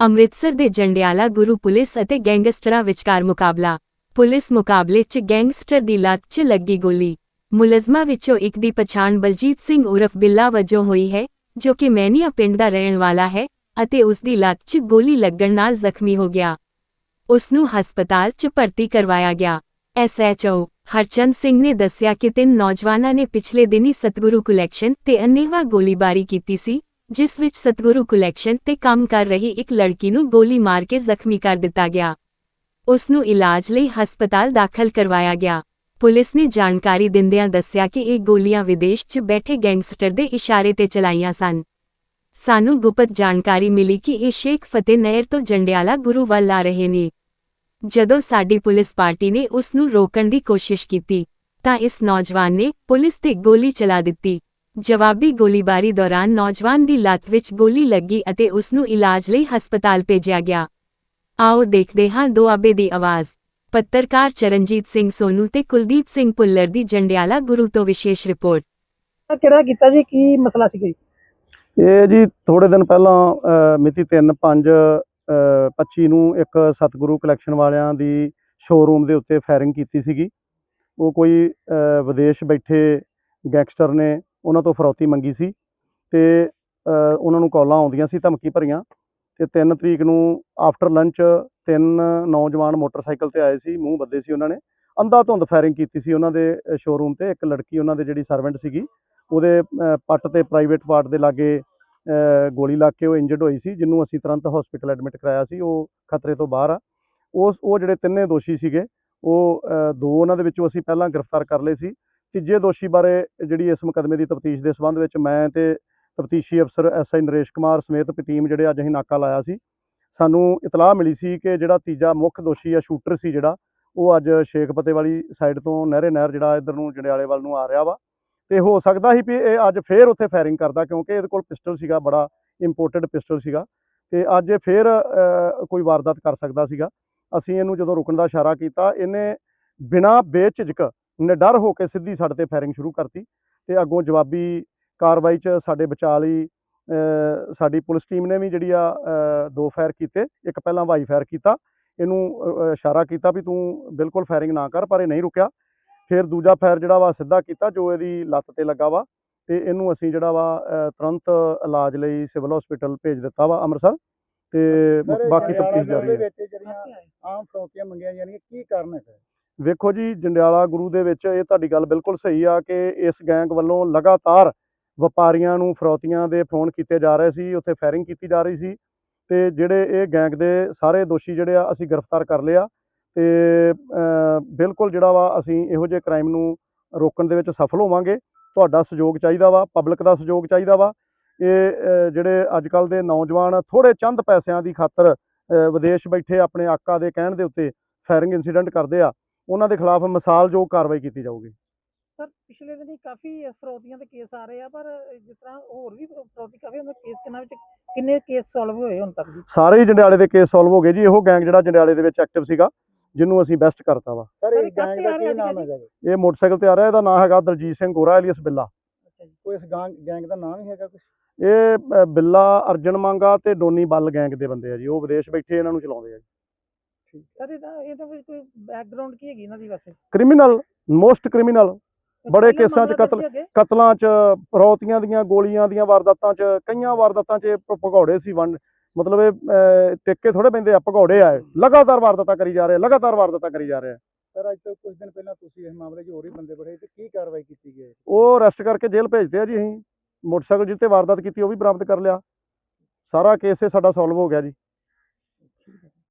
ਅੰਮ੍ਰਿਤਸਰ ਦੇ ਜੰਡਿਆਲਾ ਗੁਰੂ ਪੁਲਿਸ ਅਤੇ ਗੈਂਗਸਟਰਾਂ ਵਿਚਕਾਰ ਮੁਕਾਬਲਾ। ਪੁਲਿਸ ਮੁਕਾਬਲੇ 'ਚ ਗੈਂਗਸਟਰ ਦੀ ਲੱਤ 'ਚ ਲੱਗੀ ਗੋਲੀ। ਮੁਲਜ਼ਮਾਂ ਵਿੱਚੋਂ ਇੱਕ ਦੀ ਪਛਾਣ ਬਲਜੀਤ ਸਿੰਘ ਉਰਫ ਬਿੱਲਾ ਵਜੋਂ ਹੋਈ ਹੈ, ਜੋ ਕਿ ਮੈਨੀਆ ਪਿੰਡ ਦਾ ਰਹਿਣ ਵਾਲਾ ਹੈ ਅਤੇ ਉਸ ਦੀ ਲੱਤ 'ਚ ਗੋਲੀ ਲੱਗਣ ਨਾਲ ਜ਼ਖਮੀ ਹੋ ਗਿਆ। ਉਸ ਨੂੰ ਹਸਪਤਾਲ 'ਚ ਭਰਤੀ ਕਰਵਾਇਆ ਗਿਆ। ਐਸਐਚਓ ਹਰਚੰਦ ਸਿੰਘ ਨੇ ਦੱਸਿਆ ਕਿ ਤਿੰਨ ਨੌਜਵਾਨਾਂ ਨੇ ਪਿਛਲੇ ਦਿਨੀ ਸਤਗੁਰੂ ਕਲੈਕਸ਼ਨ ਤੇ ਅਨੇਵਾ ਗੋਲੀਬਾਰੀ ਕੀਤੀ ਸੀ ਜਿਸ ਵਿੱਚ ਸਤਗੁਰੂ ਕਲੈਕਸ਼ਨ ਤੇ ਕੰਮ ਕਰ ਰਹੀ ਇੱਕ ਲੜਕੀ ਨੂੰ ਗੋਲੀ ਮਾਰ ਕੇ ਜ਼ਖਮੀ ਕਰ ਦਿੱਤਾ ਗਿਆ। ਉਸ ਨੂੰ ਇਲਾਜ ਲਈ ਹਸਪਤਾਲ ਦਾਖਲ ਕਰਵਾਇਆ ਗਿਆ। ਪੁਲਿਸ ਨੇ ਜਾਣਕਾਰੀ ਦਿੰਦਿਆਂ ਦੱਸਿਆ ਕਿ ਇਹ ਗੋਲੀਆਂ ਵਿਦੇਸ਼ 'ਚ ਬੈਠੇ ਗੈਂਗਸਟਰ ਦੇ ਇਸ਼ਾਰੇ ਤੇ ਚਲਾਈਆਂ ਸਨ। ਸਾਨੂੰ ਗੁਪਤ ਜਾਣਕਾਰੀ ਮਿਲੀ ਕਿ ਇਹ ਸ਼ੇਖ ਫਤਿਹ ਨਹਿਰ ਤੋਂ ਜੰਡਿਆਲਾ ਗੁਰੂ ਵੱਲ ਆ ਰਹੇ ਨੇ। ਜਦੋਂ ਸਾਡੀ ਪੁਲਿਸ ਪਾਰਟੀ ਨੇ ਉਸ ਨੂੰ ਰੋਕਣ ਦੀ ਕੋਸ਼ਿਸ਼ ਕੀਤੀ, ਤਾਂ ਇਸ ਨੌਜਵਾਨ ਨੇ ਪੁਲਿਸ ਤੇ ਗੋਲੀ ਚਲਾ ਦਿੱਤੀ। ਜਵਾਬੀ ਗੋਲੀਬਾਰੀ ਦੌਰਾਨ ਨੌਜਵਾਨ ਦੀ ਲੱਤ ਵਿੱਚ ਗੋਲੀ ਲੱਗੀ ਅਤੇ ਉਸ ਨੂੰ ਇਲਾਜ ਲਈ ਹਸਪਤਾਲ ਭੇਜਿਆ ਗਿਆ। ਆਓ ਦੇਖਦੇ ਹਾਂ ਦੁਆਬੇ ਦੀ ਆਵਾਜ਼। ਪੱਤਰਕਾਰ ਚਰਨਜੀਤ ਸਿੰਘ ਸੋਨੂ ਤੇ ਕੁਲਦੀਪ ਸਿੰਘ ਪੁੱਲਰ ਦੀ ਜੰਡਿਆਲਾ ਗੁਰੂ ਤੋਂ ਵਿਸ਼ੇਸ਼ ਰਿਪੋਰਟ। ਕਿਹੜਾ ਕੀਤਾ ਜੀ? ਕੀ ਮਸਲਾ ਸੀ ਕੋਈ? ਇਹ ਜੀ ਥੋੜੇ ਦਿਨ ਪਹਿਲਾਂ ਅ, ਮਿਤੀ 3 5 25 ਨੂੰ ਇੱਕ ਸਤਿਗੁਰੂ ਕਲੈਕਸ਼ਨ ਵਾਲਿਆਂ ਦੀ ਸ਼ੋਰੂਮ ਦੇ ਉੱਤੇ ਫਾਇਰਿੰਗ ਕੀਤੀ ਸੀਗੀ। ਉਹ ਕੋਈ ਵਿਦੇਸ਼ ਬੈਠੇ ਗੈਂਗਸਟਰ ਨੇ ਉਹਨਾਂ ਤੋਂ ਫਰੌਤੀ ਮੰਗੀ ਸੀ ਤੇ ਉਹਨਾਂ ਨੂੰ ਕਾਲਾਂ ਆਉਂਦੀਆਂ ਸੀ ਧਮਕੀ ਭਰੀਆਂ ਤੇ 3 ਤਰੀਕ ਨੂੰ ਆਫਟਰ ਲੰਚ ਤਿੰਨ ਨੌਜਵਾਨ ਮੋਟਰਸਾਈਕਲ ਤੇ ਆਏ ਸੀ, ਮੂੰਹ ਬੱਦੇ ਸੀ ਉਹਨਾਂ ਨੇ। ਅੰਧਾ ਧੁੰਦ ਫਾਇਰਿੰਗ ਕੀਤੀ ਸੀ ਉਹਨਾਂ ਦੇ ਸ਼ੋਰੂਮ ਤੇ। ਇੱਕ ਲੜਕੀ ਉਹਨਾਂ ਦੇ ਜਿਹੜੀ ਸਰਵੈਂਟ ਸੀਗੀ, ਉਹਦੇ ਪੱਟ ਤੇ ਪ੍ਰਾਈਵੇਟ ਪਾਰਟ ਦੇ ਲਾਗੇ ਗੋਲੀ ਲੱਗ ਕੇ ਉਹ ਇੰਜਰਡ ਹੋਈ ਸੀ, ਜਿਹਨੂੰ ਅਸੀਂ ਤੁਰੰਤ ਹਸਪੀਟਲ ਐਡਮਿਟ ਕਰਾਇਆ ਸੀ, ਉਹ ਖਤਰੇ ਤੋਂ ਬਾਹਰ ਆ। ਉਸ, ਉਹ ਜਿਹੜੇ ਤਿੰਨੇ ਦੋਸ਼ੀ ਸੀਗੇ, ਉਹ ਦੋ ਉਹਨਾਂ ਦੇ ਵਿੱਚੋਂ ਅਸੀਂ ਪਹਿਲਾਂ ਗ੍ਰਿਫਤਾਰ ਕਰ ਲਏ ਸੀ। ਤੀਜੇ ਦੋਸ਼ੀ ਬਾਰੇ ਜਿਹੜੀ ਇਸ ਮੁਕਦਮੇ ਦੀ ਤਫਤੀਸ਼ ਦੇ ਸੰਬੰਧ ਵਿੱਚ ਮੈਂ ਤੇ ਤਫਤੀਸ਼ੀ ਅਫਸਰ ਐਸਆਈ ਨਰੇਸ਼ ਕੁਮਾਰ ਸਮੇਤ ਟੀਮ ਜਿਹੜੇ ਅੱਜ ਅਸੀਂ ਨਾਕਾ ਲਾਇਆ ਸੀ, ਸਾਨੂੰ ਇਤਲਾਹ ਮਿਲੀ ਸੀ ਕਿ ਜਿਹੜਾ ਤੀਜਾ ਮੁੱਖ ਦੋਸ਼ੀ ਆ ਸ਼ੂਟਰ ਸੀ ਜਿਹੜਾ, ਉਹ ਅੱਜ ਸ਼ੇਖਪਤੇ ਵਾਲੀ ਸਾਈਡ ਤੋਂ ਨਹਿਰੇ ਨਹਿਰ ਜਿਹੜਾ ਇੱਧਰ ਨੂੰ ਜੰਡਿਆਲੇ ਵੱਲ ਨੂੰ ਆ ਰਿਹਾ ਵਾ। ਤੇ ਹੋ ਸਕਦਾ ਸੀ ਵੀ ਇਹ ਅੱਜ ਫੇਰ ਉੱਥੇ ਫਾਇਰਿੰਗ ਕਰਦਾ ਕਿਉਂਕਿ ਇਹਦੇ ਕੋਲ ਪਿਸਟਲ ਸੀਗਾ, ਬੜਾ ਇੰਪੋਰਟਡ ਪਿਸਟਲ ਸੀਗਾ। ਤੇ ਅੱਜ ਇਹ ਫੇਰ ਕੋਈ ਵਾਰਦਾਤ ਕਰ ਸਕਦਾ ਸੀਗਾ। ਅਸੀਂ ਇਹਨੂੰ ਜਦੋਂ ਰੁਕਣ ਦਾ ਇਸ਼ਾਰਾ ਕੀਤਾ, ਇਹਨੇ ਬਿਨਾਂ ਬੇਝਿਜਕ ਨਿਡਰ ਹੋ ਕੇ ਸਿੱਧੀ ਸਾਡੇ ਤੇ ਫਾਇਰਿੰਗ ਸ਼ੁਰੂ ਕਰਤੀ ਤੇ ਅੱਗੋਂ ਜਵਾਬੀ ਕਾਰਵਾਈ 'ਚ ਸਾਡੇ ਬਚਾਅ ਲਈ ਸਾਡੀ ਪੁਲਿਸ ਟੀਮ ਨੇ ਵੀ ਜਿਹੜੀ ਆ ਦੋ ਫਾਇਰ ਕੀਤੇ ਇੱਕ ਪਹਿਲਾਂ ਹਵਾਈ ਫਾਇਰ ਕੀਤਾ ਇਹਨੂੰ ਇਸ਼ਾਰਾ ਕੀਤਾ ਵੀ ਤੂੰ ਬਿਲਕੁਲ ਫਾਇਰਿੰਗ ਨਾ ਕਰ ਪਰ ਇਹ ਨਹੀਂ ਰੁਕਿਆ। ਫਿਰ ਦੂਜਾ ਫਾਇਰ ਜਿਹੜਾ ਵਾ ਸਿੱਧਾ ਕੀਤਾ ਜੋ ਇਹਦੀ ਲੱਤ ਤੇ ਲੱਗਾ ਵਾ ਤੇ ਇਹਨੂੰ ਅਸੀਂ ਜਿਹੜਾ ਵਾ ਤੁਰੰਤ ਇਲਾਜ ਲਈ ਸਿਵਲ ਹਸਪੀਟਲ ਭੇਜ ਦਿੱਤਾ ਵਾ ਅੰਮ੍ਰਿਤਸਰ ਤੇ ਬਾਕੀ ਤਫਤੀਸ਼ ਜਾਰੀ ਹੈ। ਆਮ ਫਰੌਤੀਆਂ ਮੰਗੀਆਂ ਜਾਂਦੀਆਂ ਕੀ ਕਾਰਨ ਹੈ ਵੇਖੋ ਜੀ, ਜੰਡਿਆਲਾ ਗੁਰੂ ਦੇ ਵਿੱਚ ਇਹ ਤੁਹਾਡੀ ਗੱਲ ਬਿਲਕੁਲ ਸਹੀ ਆ ਕਿ ਇਸ ਗੈਂਗ ਵੱਲੋਂ ਲਗਾਤਾਰ ਵਪਾਰੀਆਂ ਨੂੰ ਫਰੋਤੀਆਂ ਦੇ ਫੋਨ ਕੀਤੇ ਜਾ ਰਹੇ ਸੀ, ਉੱਥੇ ਫਾਇਰਿੰਗ ਕੀਤੀ ਜਾ ਰਹੀ ਸੀ ਤੇ ਜਿਹੜੇ ਇਹ ਗੈਂਗ ਦੇ ਸਾਰੇ ਦੋਸ਼ੀ ਜਿਹੜੇ ਆ, ਅਸੀਂ ਗ੍ਰਿਫਤਾਰ ਕਰ ਲਿਆ ਤੇ ਬਿਲਕੁਲ ਜਿਹੜਾ ਵਾ ਅਸੀਂ ਇਹੋ ਜਿਹੇ ਕ੍ਰਾਈਮ ਨੂੰ ਰੋਕਣ ਦੇ ਵਿੱਚ ਸਫਲ ਹੋਵਾਂਗੇ। ਤੁਹਾਡਾ ਸਹਿਯੋਗ ਚਾਹੀਦਾ ਵਾ, ਪਬਲਿਕ ਦਾ ਸਹਿਯੋਗ ਚਾਹੀਦਾ ਵਾ। ਇਹ ਜਿਹੜੇ ਅੱਜ ਕੱਲ ਦੇ ਨੌਜਵਾਨ ਥੋੜੇ ਚੰਦ ਪੈਸਿਆਂ ਦੀ ਖਾਤਰ ਵਿਦੇਸ਼ ਬੈਠੇ ਆਪਣੇ ਆਕਾ ਦੇ ਕਹਿਣ ਦੇ ਉੱਤੇ ਫਾਇਰਿੰਗ ਇਨਸੀਡੈਂਟ ਕਰਦੇ ਆ। ਉਹਨਾਂ ਦੇ ਖਿਲਾਫ ਮਿਸਾਲਯੋਗ ਕਾਰਵਾਈ ਕੀਤੀ ਜਾਊਗੀ। ਸਰ ਪਿਛਲੇ ਦਿਨੀ ਕਾਫੀ ਫਰੌਤੀਆਂ ਦੇ ਕੇਸ ਆ ਰਹੇ ਆ ਪਰ ਜਿਸ ਤਰ੍ਹਾਂ ਹੋਰ ਵੀ ਫਰੌਤੀ ਕਾਫੀ ਉਹਨਾਂ ਕੇਸ ਕਿੰਨਾ ਵਿੱਚ ਕਿੰਨੇ ਕੇਸ ਸੋਲਵ ਹੋਏ ਹੁਣ ਤੱਕ ਜੀ? ਸਾਰੇ ਹੀ ਜੰਡਿਆਲੇ ਦੇ ਕੇਸ ਸੋਲਵ ਹੋ ਗਏ ਜੀ ਇਹੋ ਗੈਂਗ ਜਿਹੜਾ ਜੰਡਿਆਲੇ ਦੇ ਵਿੱਚ ਐਕਟਿਵ ਸੀਗਾ ਜਿਹਨੂੰ ਅਸੀਂ ਬੈਸਟ ਕਰਤਾ ਵਾ। ਸਰ ਇਹ ਗੈਂਗ ਦਾ ਕੀ ਨਾਮ ਹੈਗਾ ਜੀ? ਇਹ ਮੋਟਰਸਾਈਕਲ ਤੇ ਆ ਰਿਹਾ ਇਹਦਾ ਨਾਮ ਹੈਗਾ ਦਲਜੀਤ ਸਿੰਘ ਗੋਰਾ ਐਲੀਅਸ ਬਿੱਲਾ। ਅੱਛਾ ਜੀ। ਕੋਈ ਇਸ ਗੈਂਗ ਗੈਂਗ ਦਾ ਨਾਮ ਹੀ ਹੈਗਾ ਕੁਝ ਇਹ ਬਿੱਲਾ ਅਰਜਨ ਮੰਗਾ ਤੇ ਡੋਨੀ ਬੱਲ ਗੈਂਗ ਦੇ ਬੰਦੇ ਆ ਜੀ ਉਹ ਵਿਦੇਸ਼ ਬੈਠੇ ਇਹਨਾਂ ਨੂੰ ਚਲਾਉਂਦੇ ਆ ਜੀ। ਸਰ ਇਹਦਾ ਇਹਦਾ ਵਿੱਚ ਕੋਈ ਬੈਕਗ੍ਰਾਉਂਡ ਕੀ ਹੈਗੀ ਇਹਨਾਂ ਦੀ ਵੈਸੇ? ਕ੍ਰਿਮੀਨਲ ਮੋਸਟ ਕ੍ਰਿਮੀਨਲ ਬੜੇ ਕੇਸਾਂ 'ਚ ਕਤਲ-? ਕਤਲਾਂ 'ਚ ਰੌਤੀਆਂ ਦੀਆਂ ਗੋਲੀਆਂ ਦੀਆਂ ਵਾਰਦਾਤਾਂ 'ਚ ਕਈਆਂ ਵਾਰਦਾਤਾਂ 'ਚ ਭਗੌੜੇ ਸੀ ਵੰਡ ਮਤਲਬ ਇਹ ਟਿੱਕੇ ਥੋੜੇ ਪੈਂਦੇ ਆ ਭਗੌੜੇ ਆ। ਲਗਾਤਾਰ ਵਾਰਦਾਤਾਂ ਕਰੀ ਜਾ ਰਹੇ ਲਗਾਤਾਰ ਵਾਰਦਾਤਾਂ ਕਰੀ ਜਾ ਰਹੇ ਆ। ਸਰ ਅੱਜ ਤੋਂ ਕੁਝ ਦਿਨ ਪਹਿਲਾਂ ਤੁਸੀਂ ਇਸ ਮਾਮਲੇ 'ਚ ਹੋਰ ਵੀ ਬੰਦੇ ਬੜੇ ਤੇ ਕੀ ਕਾਰਵਾਈ ਕੀਤੀ ਗਈ ਹੈ? ਉਹ ਅਰੈਸਟ ਕਰਕੇ ਜੇਲ੍ਹ ਭੇਜਦੇ ਆ ਜੀ ਅਸੀਂ। ਮੋਟਰਸਾਈਕਲ ਜਿੱਤੇ ਵਾਰਦਾਤ ਕੀਤੀ ਉਹ ਵੀ ਬਰਾਮਦ ਕਰ ਲਿਆ। ਸਾਰਾ ਕੇਸ ਇਹ ਸਾਡਾ ਸੋਲਵ ਹੋ ਗਿਆ ਜੀ।